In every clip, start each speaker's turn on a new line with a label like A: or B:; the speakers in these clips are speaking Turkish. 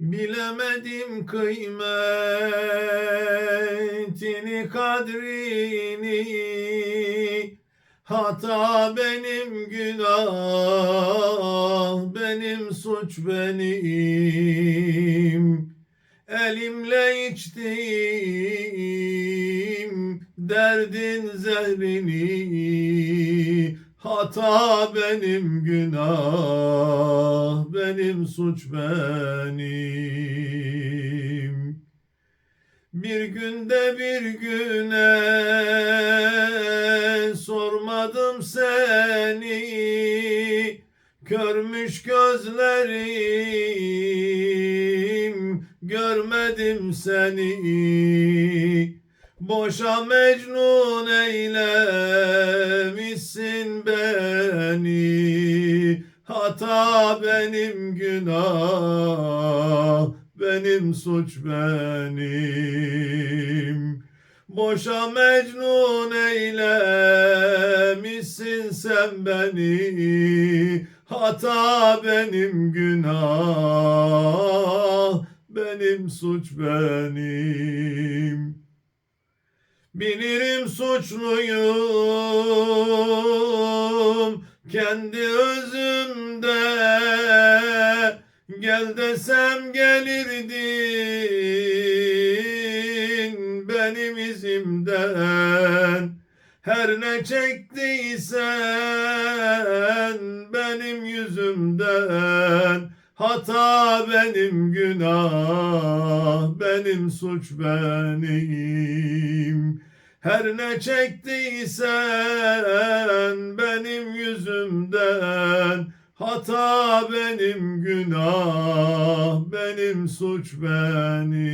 A: Bilemedim kıymetini, kadrini. Hata benim, günah benim, suç benim. Elimle içtim derdin zehrini. Hata benim, günah benim, suç benim. Bir günde bir güne sormadım seni. Körmüş gözlerim görmedim seni. Boşa mecnun eylemişsin beni Hata benim günah benim suç benim. Boşa mecnun eylemişsin sen beni. Hata benim günah benim suç benim. Bilirim suçluyum kendi özümde Gel desem gelirdin benim izimden. Her ne çektiysen benim yüzümden. Hata benim günah benim suç benim Her ne çektiysen benim yüzümden Hata benim günah benim suç benim.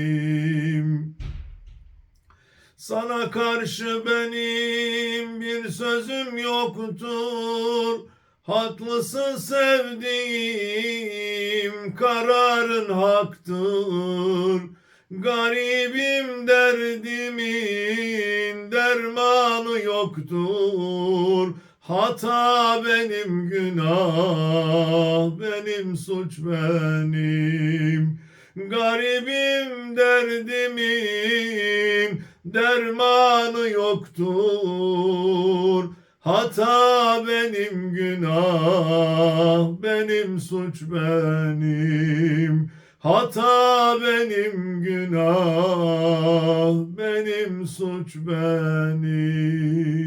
A: Sana karşı benim bir sözüm yoktur. Haklısın sevdiğim kararın haktır. Garibim dermanı yoktur. Hata benim günah benim suç benim. Garibim derdimin dermanı yoktur. Hata benim günah benim suç benim Hata benim günah benim suç benim